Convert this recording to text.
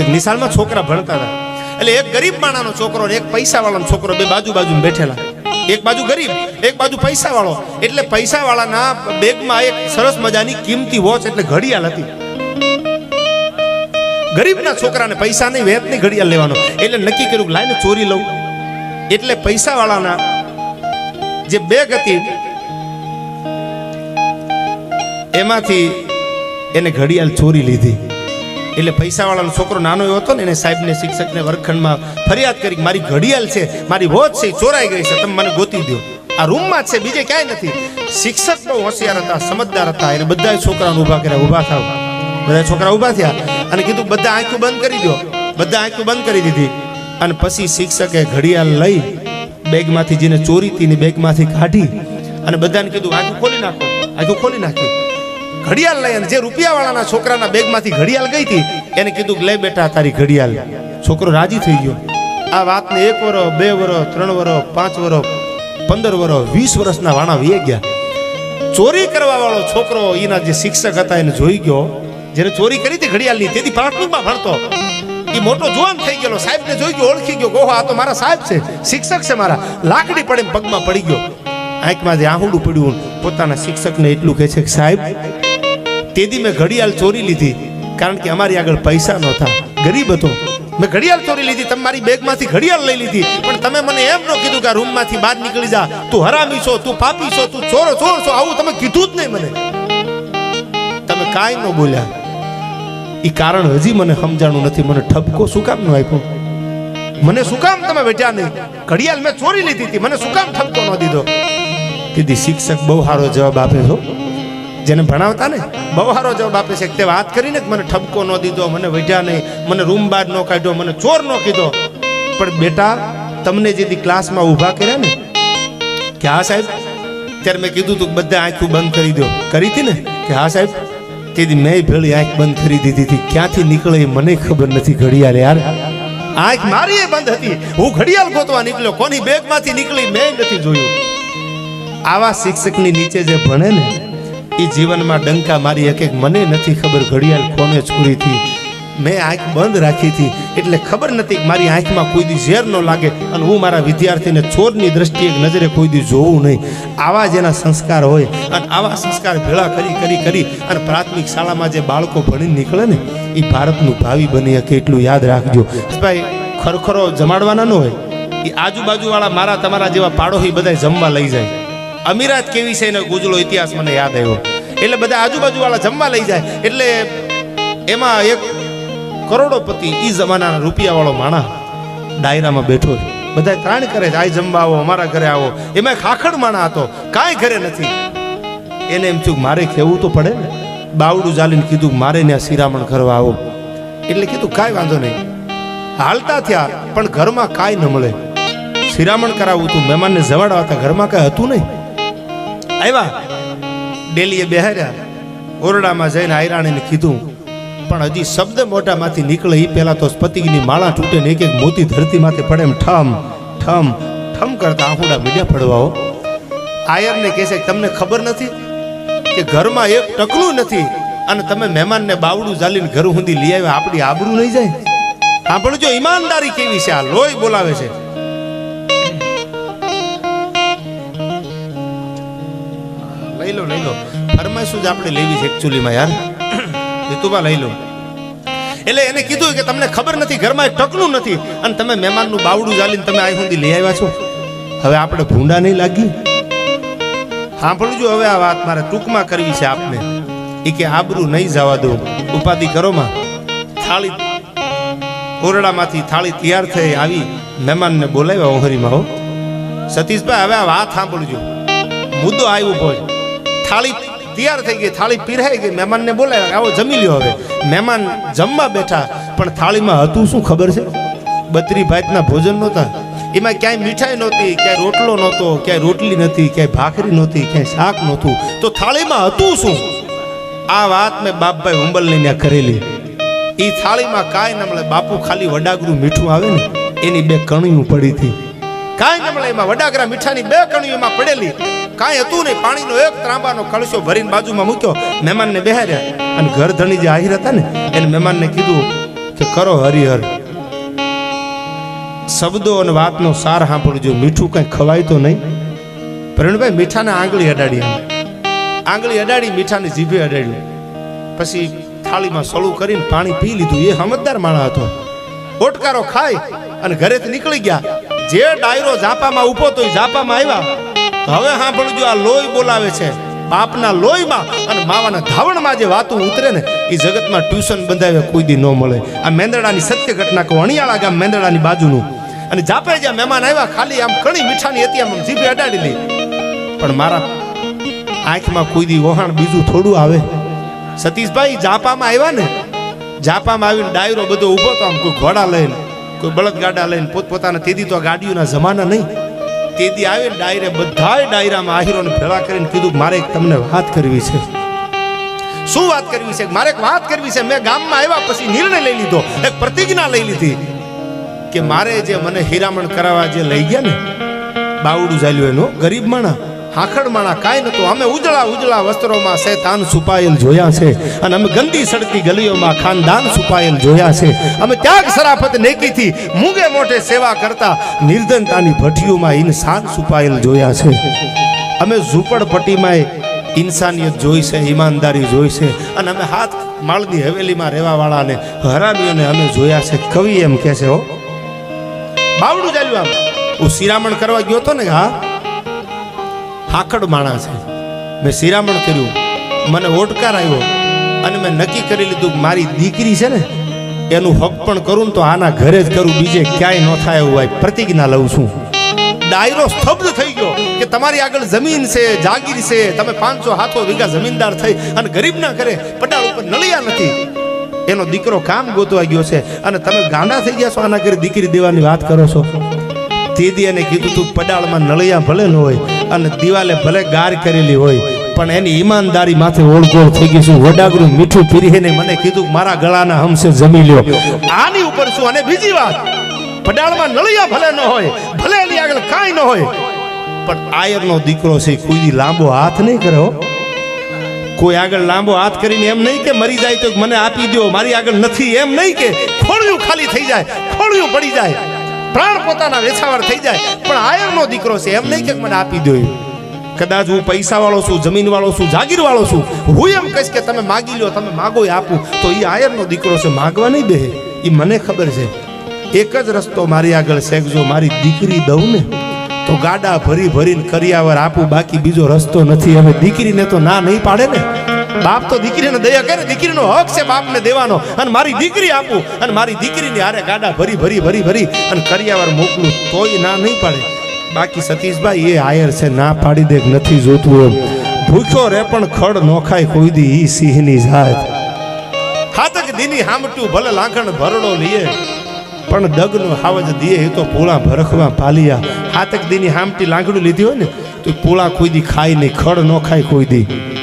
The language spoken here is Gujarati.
નિશાળમાં છોકરા ભણતા હતા. એટલે એક ગરીબ માણાનો છોકરો એક પૈસા વાળાનો છોકરો બે બાજુ બાજુ બેઠેલા. એક બાજુ ગરીબ, એક બાજુ પૈસા વાળો એટલે પૈસા વાળાના બેગમાં એક સરસ મજાની કિંમતી વોચ એટલે ઘડિયાળ હતી. ગરીબના છોકરાને પૈસા નહીં વેત નહીં ઘડિયાળ લેવાનો. એટલે નક્કી કર્યું લાઈને ચોરી લઉં. એટલે પૈસા વાળાના જે બેગ હતી, એમાંથી એને ઘડિયાળ ચોરી લીધી. એટલે પૈસાવાળાનો છોકરો નાનો એવો હતો ને, એને સાહેબને, શિક્ષકને વર્ગખંડમાં ફરિયાદ કરી મારી ઘડિયાળ છે, મારી વોચ છે ચોરાઈ ગઈ છે, તમે મને ગોતી દો આ રૂમમાં છે, બીજે ક્યાંય નથી. શિક્ષક બહુ હોશિયાર હતા, સમજદાર હતા, એને બધા છોકરાને ઊભા કર્યા, ઊભા થાવ બધા છોકરા ઊભા થયા અને કીધું, બધા આંખો બંધ કરી દો બધા આંખો બંધ કરી દીધી. અને પછી શિક્ષકે ઘડિયાળ લઈ બેગમાંથી જેને ચોરી હતી બેગમાંથી કાઢી અને બધાને કીધું, આંખો ખોલી નાખો, આંખો ખોલી નાખી. ઘડિયાળ લઈ અને જે રૂપિયાવાળાના છોકરાના બેગમાંથી ઘડિયાળ ગઈ હતી, એને કીધું કે, લે બેટા, તારી ઘડિયાળ. છોકરો રાજી થઈ ગયો. આ વાતને એક વર, બે વર, ત્રણ વર, પાંચ વર, પંદર વરો, વીસ વર્ષના વાણા વી ગયા. ચોરી કરવા વાળો છોકરો એના જે શિક્ષક હતા એને જોઈ ગયો. જેને ચોરી કરી હતી ઘડિયાળની, તેથી પ્રાથમિકમાં ભણતો. એ મોટો જુવાન થઈ ગયેલો. સાહેબને જોઈ ગયો, ઓળખી ગયો ઓહો, આ તો મારા સાહેબ છે, શિક્ષક છે મારા. લાકડી પડે પગમાં પડી ગયો. આંખમાં જે આહુડું પડ્યું, પોતાના શિક્ષકને એટલું કહે છે કે, સાહેબ તેથી મેં ઘડિયાળ ચોરી લીધી, કારણ કે અમારી આગળ પૈસા નહોતા ગરીબ હતો. મેં ઘડિયાળ ચોરી લીધી, તમે મારી બેગમાંથી ઘડિયાળ લઈ લીધી. પણ તમે મને એમ ન કીધું કે આ રૂમમાંથી બહાર નીકળી જા. તું હરામી છો, તું પાપી છો, તું ચોરો ચોર છો, આવું તમે કીધું જ નહીં મને. તમે કાંઈ ન બોલ્યા. એ કારણ હજી મને સમજાણું નથી. મને ઠપકો શું કામ ન આપ્યો? મને શું કામ તમે બેઠ્યા નહીં? ઘડિયાળ મેં ચોરી લીધી હતી. મને શું કામ ઠપકો ન દીધો? કીધી, શિક્ષક બહુ સારો જવાબ આપે છો. જેને ભણાવતા ને બહુ સારો જવાબ આપે છે તે વાત કરીને મને ઠપકો ન દીધો, મને વઢ્યા નહીં, મને રૂમ બહાર ન કાઢ્યો, મને ચોર ન કીધો. પણ બેટા, તમને જે ક્લાસમાં ઊભા કર્યા ને, કે હા સાહેબ, ત્યારે મેં કીધું તું બધા આંખું બંધ કરી દો. કરી હતી ને? કે હા સાહેબ તેથી મેં ભેળી આંખ બંધ કરી દીધી હતી. ક્યાંથી નીકળે મને ખબર નથી ઘડિયાળ, યાર. આંખ મારી એ બંધ હતી. હું ઘડિયાળ ગોતવા નીકળ્યો. કોની બેગમાંથી નીકળી મેં નથી જોયું. આવા શિક્ષકની નીચે જે ભણે ને એ જીવનમાં ડંકા મારી એક એક મને નથી ખબર, ઘડિયાળ કોને છોડી હતી મેં આંખ બંધ રાખી હતી, એટલે ખબર નથી મારી આંખમાં કોઈ દી ઝેર ન લાગે અને હું મારા વિદ્યાર્થીને ચોરની દ્રષ્ટિએ નજરે કોઈ દી જોવું નહીં. આવા જેના સંસ્કાર હોય અને આવા સંસ્કાર ભેળા કરી કરી કરી અને પ્રાથમિક શાળામાં જે બાળકો ભણી નીકળે ને એ ભારતનું ભાવિ બની શકે એટલું યાદ રાખજો. ભાઈ, ખરખરો જમાડવાના ન હોય. એ આજુબાજુવાળા મારા તમારા જેવા પાડોશી બધા જમવા લઈ જાય. અમીરાત કેવી છે એનો ગુજલો ઇતિહાસ મને યાદ આવ્યો. એટલે બધા આજુબાજુ વાળા જમવા લઈ જાય. એટલે એમાં એક કરોડોપતિ એ જમાનાના રૂપિયાવાળો માણા ડાયરામાં બેઠો છે. બધા ત્રાણ કરે છે, આય જમવા આવો, અમારા ઘરે આવો. એમાં ખાખડ માણા હતો. કાંઈ ઘરે નથી. એને એમ થયું મારે કહેવું તો પડે ને. બાવડું ચાલીને કીધું મારે ત્યાં શિરામણ કરવા આવો. એટલે કીધું કાંઈ વાંધો નહીં. હાલતા થયા, પણ ઘરમાં કાંઈ ન મળે. શિરામણ કરાવવું હતું. મહેમાનને જવાડવા હતા. ઘરમાં કાંઈ હતું નહીં. આવ્યા? ડેલીએ બેહાર્યા. ઓરડામાં જઈને આયરાણીને કીધું, પણ હજી શબ્દ મોટામાંથી નીકળે એ પહેલાં તો સ્પતિકની માળા તૂટે ને એક એક મોતી ધરતી માથે પડે એમ ઠમ ઠમ ઠમ કરતા આહુડા મીડિયા પડવાઓ આયરને કહે છે, તમને ખબર નથી કે ઘરમાં એક ટકલું નથી અને તમે મહેમાનને બાવડું ચાલીને ઘર સુધી લઈ આવ્યા, આપણી આબરૂ નહીં જાય? આપણું જો ઈમાનદારી કેવી છે? આ લોહી બોલાવે છે. લઈ લો લઈ લો. ફરમાઈશું જ આપણે લેવી છે એકચ્યુઅલીમાં યાર. રીતુભા લઈ લો. એટલે એને કીધું કે તમને ખબર નથી, ઘરમાં એક ટકલું નથી. અને તમે મહેમાનનું બાવડું ચાલીને તમે અહીં સુધી લઈ આવ્યા છો. હવે આપણે ભૂંડા નહીં લાગી? સાંભળજો હવે આ વાત મારે ટૂંકમાં કરવી છે આપને. એ કે આબરૂ નહીં જવા દો. ઉપાધિ કરોમાં થાળી ઓરડામાંથી થાળી તૈયાર થઈ આવી મહેમાનને બોલાવ્યા ઓહરીમાં હો. સતીશભાઈ, હવે આ વાત સાંભળજો. મુદ્દો આવ્યો હોય. થાળી તૈયાર થઈ ગઈ, થાળી પીરાઈ ગઈ. મહેમાનને બોલાવ્યા આવો જમી લ્યો હવે. મહેમાન જમવા બેઠા, પણ થાળીમાં હતું શું ખબર છે? બત્રી ભાતના ભોજન નહોતા. એમાં ક્યાંય મીઠાઈ નહોતી, ક્યાંય રોટલો નહોતો, ક્યાંય રોટલી નથી, ક્યાંય ભાખરી નહોતી, ક્યાંય શાક નહોતું. તો થાળીમાં હતું શું? આ વાત મેં બાપભાઈ હુંબલની ત્યાં કરેલી. એ થાળીમાં કાંઈ ન મળે. બાપુ ખાલી વડાગરું મીઠું આવે ને, એની બે કણીઓ પડી હતી. કાંઈ ન મળે. એમાં વડાગરા મીઠાની બે કણીઓમાં પડેલી. કાંઈ હતું નહીં. પાણીનો એક ત્રાંબાનો કળશો ભરીને બાજુમાં મૂક્યો. મહેમાનને બેહાર્યા અને ઘર જે આહિર હતા ને, એને મહેમાનને કીધું કે કરો હરિહર. શબ્દો અને વાતનો સાર સાંભળજો. મીઠું કંઈ ખવાય તો નહીં. પ્રવીણભાઈ મીઠાને આંગળી અડાડી આંગળી અડાડી મીઠાને જીભે અડાડ્યું. પછી થાળીમાં સળું કરીને પાણી પી લીધું. એ સમજદાર માણસ હતો. ઓટકારો ખાય અને ઘરેથી નીકળી ગયા. જે ડાયરો ઝાપામાં ઊભો તો એ ઝાપામાં આવ્યા. હવે સાંભળજો, આ લોહી બોલાવે છે. બાપના લોહીમાં અને માવાના ધાવણમાં જે વાતો ઉતરે ને, એ જગતમાં ટ્યુશન બંધાવે, કોઈ દી ન મળે. આ મેંદડાની સત્ય ઘટના કહું અણિયાળા ગામ મેંદડાની બાજુનું. અને જાપે જ્યાં મહેમાન આવ્યા, ખાલી આમ ઘણી મીઠાની હતી, આમ જીભે અડાડી લઈ પણ મારા આંખમાં કોઈ દી વહાણ બીજું થોડું આવે. સતીશભાઈ જાપામાં આવ્યા ને, જાપામાં આવીને ડાયરો બધો ઊભો તો આમ કોઈ ઘોડા લઈને, કોઈ બળદગાડા લઈને પોતપોતાના તેથી તો ગાડીઓના જમાના નહીં. તેદી આવે ડાયરે બધાય ડાયરામાં આહીરોને ભેળા કરીને કીધું મારે તમને વાત કરવી છે. શું વાત કરવી છે? મારે વાત કરવી છે. મેં ગામમાં આવ્યા પછી નિર્ણય લઈ લીધો. એક પ્રતિજ્ઞા લઈ લીધી કે મારે જે મને હીરામણ કરાવવા જે લઈ ગયા ને, બાવડું ચાલ્યું એનું, ગરીબ માણા હાખડ માણા કાંઈ નહોતું. અમે ઉજળા ઉજળા વસ્ત્રોમાં શેતાન છુપાયેલ જોયા છે અને અમે ગંદી સડતી ગલીઓમાં ખાનદાન છુપાયેલ જોયા છે. અમે ત્યાગ સરાફત નેકીથી મૂગે મોઢે સેવા કરતા નિર્ધનતાની ભઠ્ઠીઓમાં ઇન્સાન છુપાયેલ જોયા છે. અમે ઝૂંપડપટ્ટીમાં ઇન્સાનિયત જોઈ છે, ઈમાનદારી જોઈ છે અને અમે હાથ માળની હવેલીમાં રહેવાવાળાને, હરામીઓને અમે જોયા છે. કવિ એમ કહે છે, હો. બાવડું ચાલ્યું આમ. હું શિરામણ કરવા ગયો હતો ને, હા? હાકડ માણા છે. મેં શિરામણ કર્યું. મને ઓટકાર આવ્યો અને મેં નક્કી કરી લીધું મારી દીકરી છે ને, એનું હક પણ કરું ને તો આના ઘરે જ કરું. બીજે ક્યાંય ન થાય એવું હોય પ્રતિજ્ઞા લઉં છું. ડાયરો સ્તબ્ધ થઈ ગયો કે તમારી આગળ જમીન છે, જાગીર છે. તમે પાંચસો હાથો વીઘા જમીનદાર થઈ અને ગરીબના ઘરે પટાળ ઉપર નળિયા નથી. એનો દીકરો કામ ગોતવા ગયો છે અને તમે ગાંડા થઈ ગયા છો આના ઘરે દીકરી દેવાની વાત કરો છો? તેદી એને કીધું તું, પડાળમાં નળિયા ભલે ન હોય. અને દિવાલે ભલે ગાર કરેલી હોય, પણ એની ઈમાનદારી માથે ઓળગોળ થઈ ગઈ છું. વડાગરું મીઠું પીરીને મને કીધું મારા ગળાના હમસે જમી લ્યો. આની ઉપર શું? અને બીજી વાત, પડાળમાં નળિયા ભલે ન હોય, ભલે એની આગળ કાંઈ ન હોય, પણ આયરનો દીકરો છે કોઈ લાંબો હાથ નહીં કર્યો કોઈ આગળ લાંબો હાથ કરીને એમ નહીં કે મરી જાય તો મને આપી દો મારી આગળ નથી, એમ નહીં કે. ખોળિયું ખાલી થઈ જાય, ખોળિયું પડી જાય. પ્રાણ પોતાના વેચાવાળ થઈ જાય. પણ આયરનો દીકરો છે, એમ નહીં કે મને આપી દો કદાચ હું પૈસા વાળો છું જમીન વાળો છું જાગીર વાળો છું. હું એમ કહીશ કે તમે માગી લો, તમે માગો એ આપું. તો એ આયરનો દીકરો છે, માગવા નહીં બે એ મને ખબર છે. એક જ રસ્તો મારી આગળ શેકજો મારી દીકરી દઉં ને, તો ગાડા ભરી ભરીને કરિયાવર આપું, બાકી બીજો રસ્તો નથી. હવે દીકરીને તો ના નહીં પાડે ને. બાપ તો દીકરીને દયા કરે, દીકરીનો હક છે બાપને દેવાનો. અને મારી દીકરી આપું, અને મારી દીકરીને આરે ગાડા ભરી ભરી ભરી ભરી, અને કરિયાવર મોકલું, તોય ના નહીં પાડે. બાકી સતીશભાઈ એ આયર છે, ના પાડી દે, નથી જોતું એમ. ભૂખ્યો રે પણ ખડ નો ખાય, કોઈ દી ઈ સિંહની જાત. હાતક દીની હામટું ભલે લાખણ ભરડો લીએ, પણ દગનો હાવજ દીએ એ તો પૂળા ભરખવા પાલિયા. હાતક દીની હામટી લાંગડું લીધી હોય ને, તો પૂળા કોઈ દી ખાય નહીં, ખડ નો ખાય કોઈ દી.